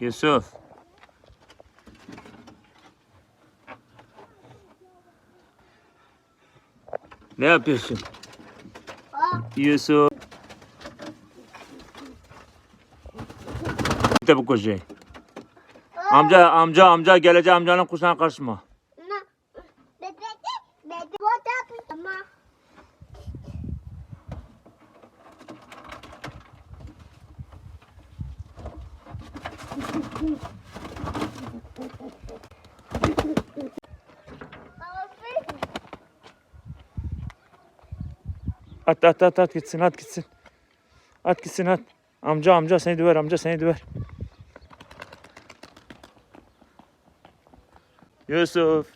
Yusuf. Ne yapıyorsun? Yusuf. İşte bu kocayı. Amca amca amca gelecek amcanın kursuna karışma. At at at at gitsin at gitsin. At gitsin at. Amca amca seni döver amca seni döver. Yusuf.